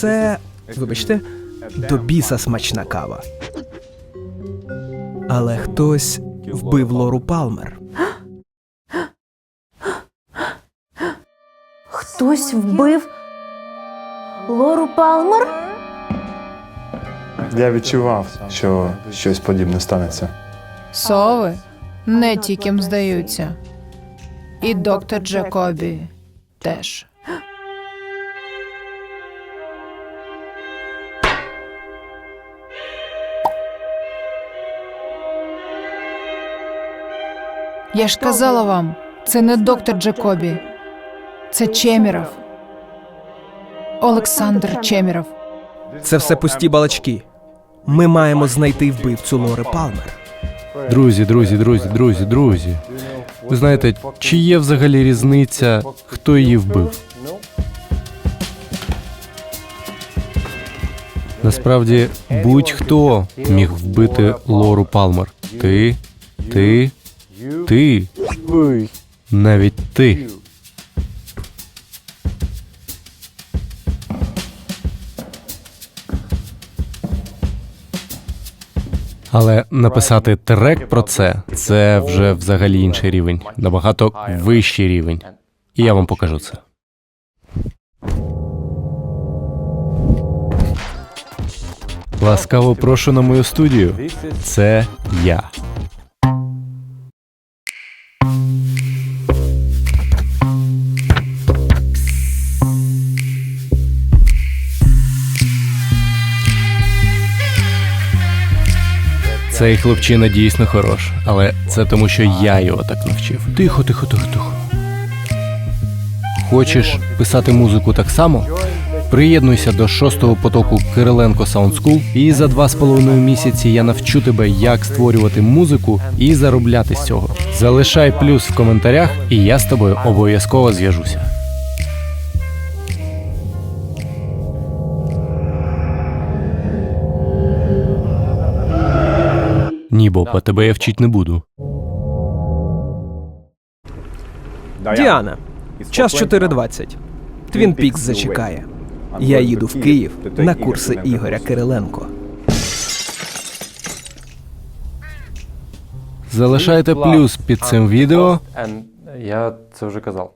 Це, вибачте, до біса смачна кава. Але хтось вбив Лору Палмер. Хтось вбив Лору Палмер? Я відчував, що щось подібне станеться. Сови не тільки здаються. І доктор Джакобі теж. Я ж казала вам, це не доктор Джакобі. Це Чеміров. Олександр Чеміров. Це все пусті балачки. Ми маємо знайти вбивцю Лори Палмер. Друзі, друзі, друзі, друзі, друзі. Ви знаєте, чи є взагалі різниця, хто її вбив? Насправді, будь-хто міг вбити Лору Палмер. Ти, ти, ти, навіть ти. Але написати трек про це це вже взагалі інший рівень, набагато вищий рівень. І я вам покажу це. Ласкаво прошу на мою студію. Це я. Цей хлопчина дійсно хорош, але це тому, що я його так навчив. Тихо, тихо, тихо, тихо. Хочеш писати музику так само? Приєднуйся до шостого потоку Кириленко Sound School і за два з половиною місяці я навчу тебе, як створювати музику і заробляти з цього. Залишай плюс в коментарях, і я з тобою обов'язково зв'яжуся. Ні, Бопа, тебе я вчить не буду. Діана, час 4.20. Твін Пікс зачекає. Я їду в Київ на курси Ігоря Кириленко. Залишайте плюс під цим відео. Я це вже казав.